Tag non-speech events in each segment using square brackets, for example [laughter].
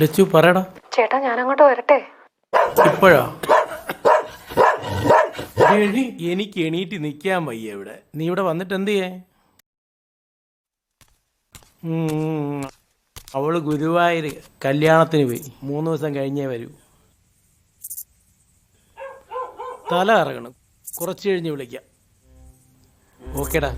ലച്ചു പറയടാ. ചേട്ടാ ഞാൻ അങ്ങോട്ട് വരട്ടെ? ഇപ്പോഴാ? എനിക്ക് എണീറ്റ് നിൽക്കാൻ വയ്യ ഇവിടെ. നീ ഇവിടെ വന്നിട്ട് എന്ത് ചെയ്യേ ഉം, അവൾ ഗുരുവായൂർ കല്യാണത്തിന് പോയി. മൂന്ന് ദിവസം കഴിഞ്ഞേ വരൂ. തല ഇറങ്ങണം കുറച്ച് കഴിഞ്ഞ് വിളിക്കാം. ഓക്കേടാ.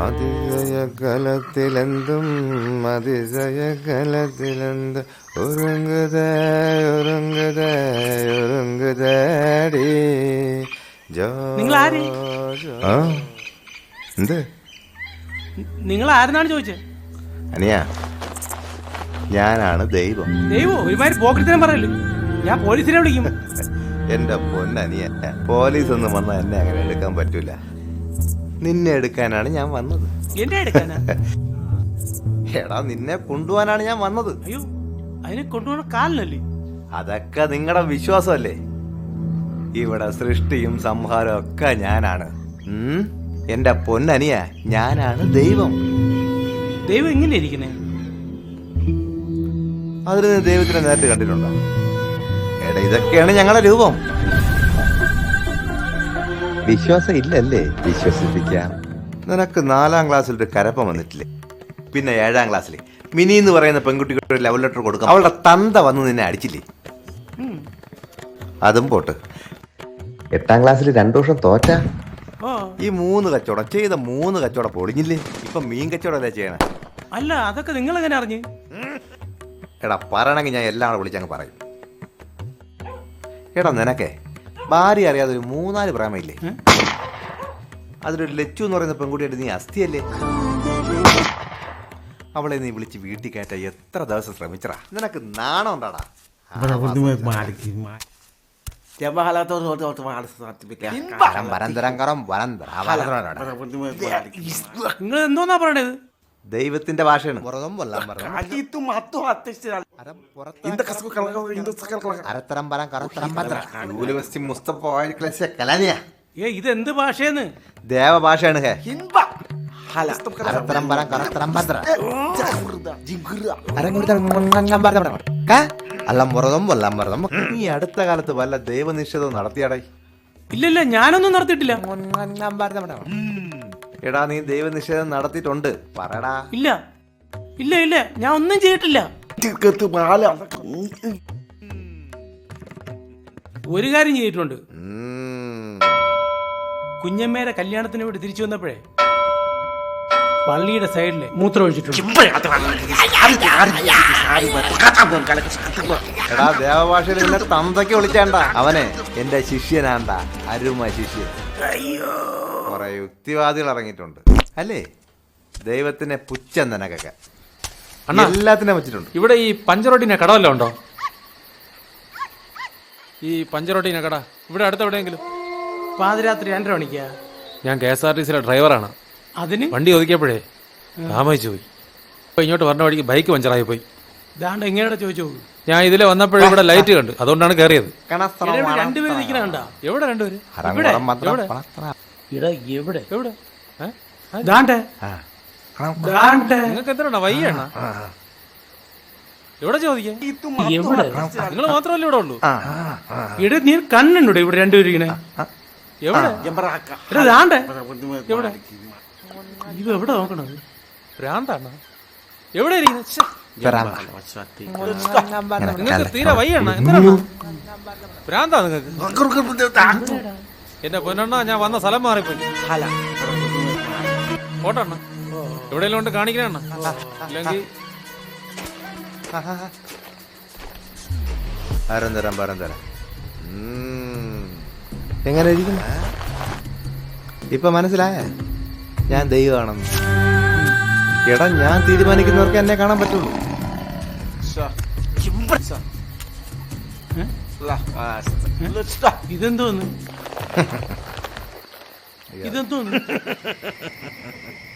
അതിശയ കലത്തിലെന്തും അതിജയ കലത്തിലെന്തും ഒരുങ്ങുതേ ഒരുങ്ങുതേ ഒരുങ്ങുതേടി എന്ത്? നിങ്ങൾ ആരെന്നാണ് ചോദിച്ചത് അനിയ ഞാനാണ് ദൈവം. ദൈവം ഒരുമാതിരി പോക്കറ്റിനെ പറയല്ലേ? ഞാൻ പോലീസിനെ വിളിക്കും. [laughs] എന്റെ പൊന്നനിയ പോലീസ് ഒന്നും വന്നാൽ എന്നെ അങ്ങനെ എടുക്കാൻ പറ്റൂല. നിന്നെ എടുക്കാനാണ് ഞാൻ വന്നത്. എടാ നിന്നെ കൊണ്ടുപോകാനാണ് ഞാൻ വന്നത്. അയ്യോ അതിനെ കൊണ്ടുപോകണ കാലിനല്ലേ? അതൊക്കെ നിങ്ങളുടെ വിശ്വാസമല്ലേ? ഇവിടെ സൃഷ്ടിയും സംഹാരവും ഒക്കെ ഞാനാണ്? എന്റെ പൊന്നനിയ ഞാനാണ് ദൈവം. ദൈവം എങ്ങനെ ഇരിക്കണേ അതിന് ദൈവത്തിനെ നേരിട്ട് കണ്ടിട്ടുണ്ടോ? എടാ ഇതൊക്കെയാണ് ഞങ്ങളുടെ രൂപം. വിശ്വാസം ഇല്ലല്ലേ വിശ്വസിപ്പിക്കാം. നിനക്ക് നാലാം ക്ലാസ്സിൽ ഒരു കരപ്പം വന്നിട്ടില്ലേ? പിന്നെ ഏഴാം ക്ലാസ്സിൽ മിനി എന്ന് പറയുന്ന പെൺകുട്ടിക്ക് ഒരു ലെവൽ ലെറ്റർ കൊടുക്കാം. അവളുടെ തന്ത വന്ന് നിന്നെ അടിച്ചില്ലേ? അതും പോട്ട്. എട്ടാം ക്ലാസ്സിൽ രണ്ടു വർഷം തോറ്റ? ഈ മൂന്ന് കച്ചവടം ചെയ്ത മൂന്ന് കച്ചവടം പൊളിഞ്ഞില്ലേ? ഇപ്പൊ മീൻ കച്ചവടം അല്ലേ ചെയ്യണേ? അല്ല അതൊക്കെ നിങ്ങൾ എങ്ങനെ അറിഞ്ഞ് എടാ പറയണമെങ്കിൽ ഞാൻ എല്ലാം വിളിച്ചങ്ങ് പറയും. എടാ നിനക്കേ ഭാര്യ അറിയാതെ ഒരു മൂന്നാൽ പ്രായമില്ലേ? അതിലൊരു ലച്ചു എന്ന് പറയുന്ന പെൺകുട്ടിയായിട്ട് നീ അസ്ഥിയല്ലേ? അവളെ നീ വിളിച്ച് വീട്ടിൽ കയറ്റ എത്ര ദിവസം ശ്രമിച്ചടാ? നിനക്ക് നാണം ഉണ്ടാടാ. കരം വരന്തരം മുസ്തഫ ക്ലസ് കലാനിയ. ഏ ഇതെന്ത് ഭാഷയെന്ന് ദേവഭാഷയാണ് ഹേ. വല്ലംപുറതും ഈ അടുത്ത കാലത്ത് വല്ല ദൈവനിഷേധവും നടത്തിയാടേ. ഇല്ലില്ല ഞാനൊന്നും നടത്തിയിട്ടില്ല. എടാ നീ ദൈവനിഷേധം നടത്തിയിട്ടുണ്ട്. പറടാ. ഇല്ല ഇല്ല ഇല്ല ഞാൻ ഒന്നും ചെയ്തിട്ടില്ല. ഒരു കാര്യം ചെയ്തിട്ടുണ്ട്. കുഞ്ഞമ്മയുടെ കല്യാണത്തിന് വേണ്ടി തിരിച്ചു വന്നപ്പോഴേ പള്ളിയുടെ സൈഡിൽ മൂത്രം ഒഴിച്ചിട്ടുണ്ട്. എടാ ദേവഭാഷയിൽ നിന്നെ തന്തയ്ക്ക് വിളിച്ചാണ്ട. അവനെ എന്റെ ശിഷ്യനാണ്ട അരുമ ശിഷ്യൻ. കുറെ യുക്തിവാദികൾ ഇറങ്ങിയിട്ടുണ്ട്. അല്ലേ? ദൈവത്തിനെ പുച്ഛം അണ്ണാ. എല്ലാത്തിനും വെച്ചിട്ടുണ്ട്. ഇവിടെ ഈ പഞ്ചറോട്ടിനെ കട വല്ലതും ഉണ്ടോ? ഈ പഞ്ചറോട്ടിനെ കട. ഇവിടെ അടുത്ത് എവിടെയെങ്കിലും? പാതിരാത്രി രണ്ടര മണിക്കാ. ഞാൻ കെ എസ് ആർ ടി സിയിലെ ഡ്രൈവറാണ്. അതിന്? വണ്ടി ഒതുക്കിയപ്പോഴേ താമസിച്ചു പോയി. അപ്പൊ ഇങ്ങോട്ട് പറഞ്ഞ വഴിക്ക് ബൈക്ക് പഞ്ചറായി പോയി. ഇതാണ്ട് എങ്ങനെയാ ചോദിച്ചു ഞാൻ ഇതിലെ വന്നപ്പോഴും ഇവിടെ ലൈറ്റ് കണ്ടു. അതുകൊണ്ടാണ് കയറിയത്. രണ്ടുപേര് നിൽക്കണ കണ്ടാ? എവിടെ രണ്ടുപേര്? എവിടെ? ഏ? ദാണ്ടെ നിങ്ങൾക്ക് എന്തിനാ വയ്യണ. എവിടെ ചോദിക്കാം? നിങ്ങൾ മാത്രമല്ലേ ഇവിടെ ഉള്ളൂ? ഇവിടെ നീ കണ്ണുണ്ടോ ഇവിടെ രണ്ടുപേരും ഇങ്ങനെ? എവിടെ? എവിടെ? ഇത് എവിടെ നോക്കണത്? ഭ്രാന്താണ്? എവിടെ ഇരിക്കുന്നത് ശ്ശെ, തരാം. നിങ്ങൾക്ക് തീരെ വയ്യണ്ണ എന്തിനാ ഭ്രാന്താ നിങ്ങൾക്ക്? എന്റെ പൊന്നെണ്ണ ഞാൻ വന്ന സ്ഥലം മാറിപ്പോയി. പോട്ടെ അണ്ണ. ഉണ്ട് കൊണ്ട് കാണിക്കണേ ആരം തരാം പാരം തരാം. എങ്ങനെ ഇരിക്കുന്നു? ഇപ്പൊ മനസ്സിലായ? ഞാൻ ദൈവമാണെന്ന്. എടാ ഞാൻ തീരുമാനിക്കുന്നവർക്ക് എന്നെ കാണാൻ പറ്റുള്ളൂ. ഇതെന്തോന്ന് ഇതെന്തോന്ന്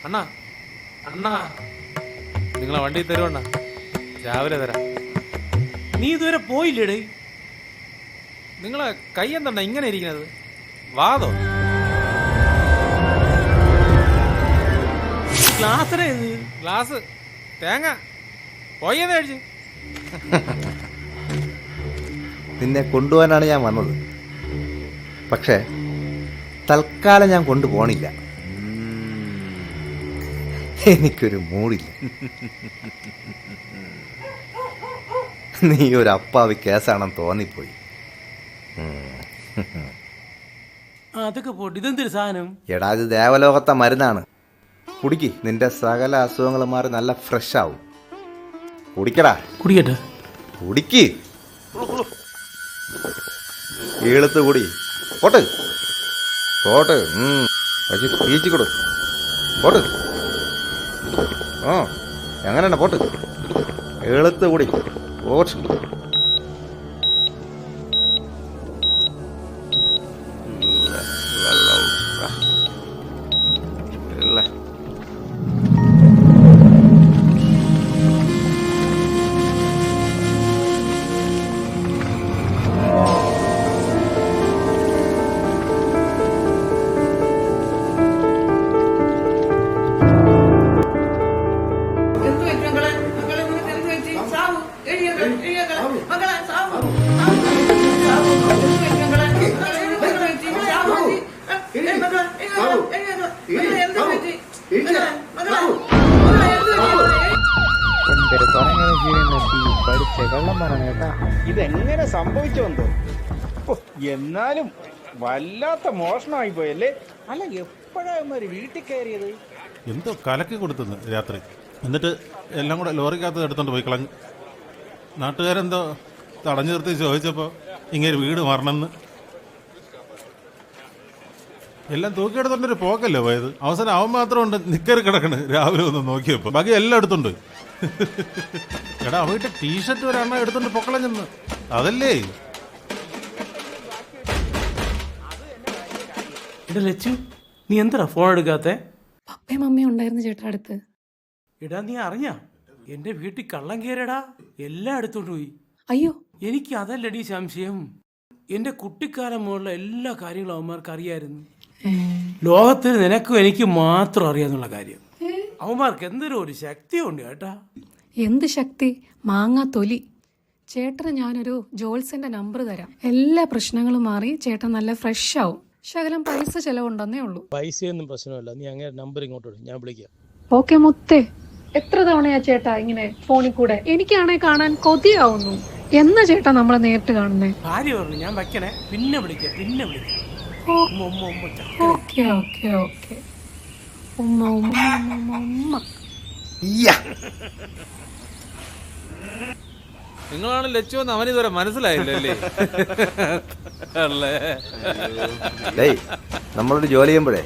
അണ്ണ അണ്ണ നിങ്ങളെ വണ്ടി തരുവണ്ണ രാവിലെ തരാം. നീ ഇതുവരെ പോയില്ലേടേ? നിങ്ങളെ കൈ എന്താ ഇങ്ങനെ ഇരിക്കുന്നത്? വാദോ ഗ്ലാസ് ഗ്ലാസ്. തേങ്ങ. പോയെന്ന് കഴിച്ച്? നിന്നെ കൊണ്ടുപോകാനാണ് ഞാൻ വന്നത്. പക്ഷേ തൽക്കാലം ഞാൻ കൊണ്ടുപോണില്ല ഉം. എനിക്കൊരു മൂടില്ല. നീ ഒരു അപ്പാവി കേസാണെന്ന് തോന്നിപ്പോയി. അതൊക്കെ പോട്ട്. ഇതെന്തൊരു സാധനം? എടാ ഇത് ദേവലോകത്തെ മരുന്നാണ്. കുടിക്ക്. നിന്റെ സകല അസുഖങ്ങൾ മാറി നല്ല ഫ്രഷ് ആവും കുടിക്കടാ. കുടിക്കട്ടെ. കുടിക്ക്. ഈളത്ത് കൂടി. പോട്ട്. പോട്ട്. പക്ഷെ പീച്ചിക്കൊടു. കൊടു പോട്ട്. ആ എങ്ങനെയാണ് പോട്ട്. എളുത്ത് കൂടി. പോട്ട് എന്തൊരു പറഞ്ഞു പഠിച്ച കള്ളം പറഞ്ഞു കേട്ടാ. ഇതെങ്ങനെ സംഭവിച്ചോന്തോ എന്നാലും വല്ലാത്ത മോഷണമായി പോയല്ലേ? അല്ല എപ്പോഴാ വീട്ടിൽ കയറിയത്? എന്തോ കലക്കി കൊടുത്തുന്നു രാത്രി. എന്നിട്ട് എല്ലാം കൂടെ ലോറിക്കകത്ത് എടുത്തോണ്ട് പോയി കളഞ്ഞു. നാട്ടുകാരെന്തോ തടഞ്ഞു നിർത്തി ചോദിച്ചപ്പോൾ ഇങ്ങനെ വീട് മാറണമെന്ന് എല്ലാം തൂക്കിയെടുത്തോണ്ടൊരു പോക്കല്ലേ പോയത്? അവസാനം അവൻ മാത്രം ഉണ്ട് നിക്കറി കിടക്കണ് രാവിലെ ഒന്ന് നോക്കിയപ്പോ. ബാക്കി എല്ലാം എടുത്തുണ്ട്. എടാ അവയിട്ട് ടീഷർട്ട് ഒരു ഒരെണ്ണം എടുത്തോണ്ട് പൊക്കളഞ്ഞെന്ന് അതല്ലേ? എടാ ലച്ചു നീ എന്താ ഫോൺ എടുക്കാത്തെ? പപ്പയും മമ്മയും ഉണ്ടായിരുന്നു ചേട്ടാ അടുത്ത്. എടാ നീ അറിഞ്ഞ? എന്റെ വീട്ടിൽ കള്ളം കേരടാ എല്ലാം എടുത്തോണ്ട് പോയി. അയ്യോ. എനിക്ക് അതല്ലടി സംശയം. എന്റെ കുട്ടിക്കാലം മുതലുള്ള എല്ലാ കാര്യങ്ങളും അവന്മാർക്ക് അറിയായിരുന്നു. ലോകത്തിൽ നിനക്കും എനിക്ക് മാത്രം അറിയാന്നുള്ള കാര്യം. അവന്മാർക്ക് എന്തൊരു ഒരു ശക്തിയുണ്ട് കേട്ടാ. എന്ത് ശക്തി? മാങ്ങ തൊലി. ചേട്ടന് ഞാനൊരു ജോൾസിന്റെ നമ്പർ തരാം. എല്ലാ പ്രശ്നങ്ങളും മാറി ചേട്ടൻ നല്ല ഫ്രഷ് ആവും. ശകലം പൈസ ചെലവുണ്ടെന്നേ ഉള്ളൂ. പൈസയൊന്നും പ്രശ്നമല്ല. നീ അങ്ങനെ നമ്പർ ഇങ്ങോട്ട് ഞാൻ വിളിക്കാം. ഓക്കെ മുത്തേ. എത്ര തവണയാ ചേട്ടാ ഇങ്ങനെ ഫോണിൽ കൂടെ? എനിക്കാണെ കാണാൻ കൊതിയാവുന്നു. എന്നാ ചേട്ടാ നമ്മളെ നേരിട്ട് കാണുന്നേ? ഭാര്യ പറഞ്ഞു ഞാൻ വെക്കണേ. പിന്നെ വിളിക്കാം. പിന്നെ വിളിക്കാം. ഓക്കെ ഓക്കെ ഓക്കെ ഉമ്മ ഉമ്മ ഉമ്മ ഉമ്മ. നിങ്ങളാണ് ലച്ചു എന്ന് ഇതുവരെ മനസ്സിലായില്ലല്ലേ? അല്ലേ? ഡേയ് നമ്മളൊരു ജോലി ചെയ്യുമ്പോഴേ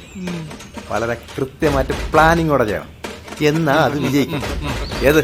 വളരെ കൃത്യമായിട്ട് പ്ലാനിങ്ങോടെ ചെയ്യണം. എന്നാ അത് വിജയിക്കും. ഏത്?